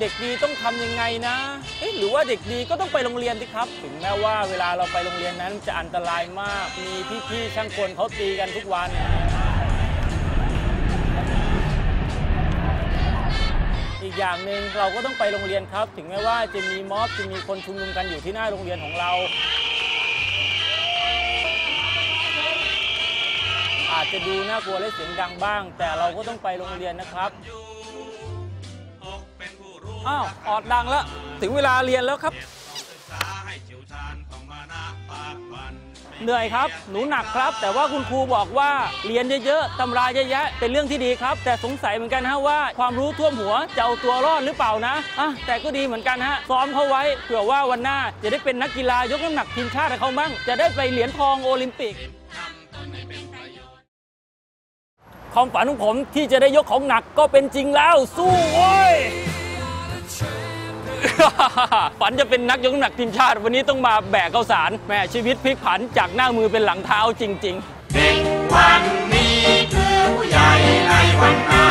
เด็กดีต้องทำยังไงนะเอ๊ะหรือว่าเด็กดีก็ต้องไปโรงเรียนสิครับ ถึงแม้ว่าเวลาเราไปโรงเรียนนั้นจะอันตรายมาก มีพี่ๆช่างกลเขาตีกันทุกวัน อีกอย่างหนึ่งเราก็ต้องไปโรงเรียนครับ ถึงแม้ว่าจะมีม็อบจะมีคนชุมนุมกันอยู่ที่หน้าโรงเรียนของเราอาจจะดูน่ากลัวและเสียงดังบ้าง แต่เราก็ต้องไปโรงเรียนนะครับ อ้าวออดดังแล้ว ถึงเวลาเรียนแล้วครับ เหนื่อยครับ หนูหนักครับ แต่ว่าคุณครูบอกว่าเรียนเยอะๆตำราเยอะๆเป็นเรื่องที่ดีครับ แต่สงสัยเหมือนกันฮะว่าความรู้ท่วมหัวจะเอาตัวรอดหรือเปล่านะอะแต่ก็ดีเหมือนกันฮะซ้อมเขาไว้เผื่อว่าวันหน้าจะได้เป็นนักกีฬายกน้ำหนักทีมชาติเขามั่งจะได้ไปเหรียญทองโอลิมปิกความฝันของผมที่จะได้ยกของหนักก็เป็นจริงแล้วสู้เว้ย ฝันจะเป็นนักยกน้ำหนักทีมชาติ วันนี้ต้องมาแบกข้าสารแม่ชีวิตพลิกผันจากหน้ามือเป็นหลังเท้าจริง ๆ เด็กวันนี้คือผู้ใหญ่ในวันหน้า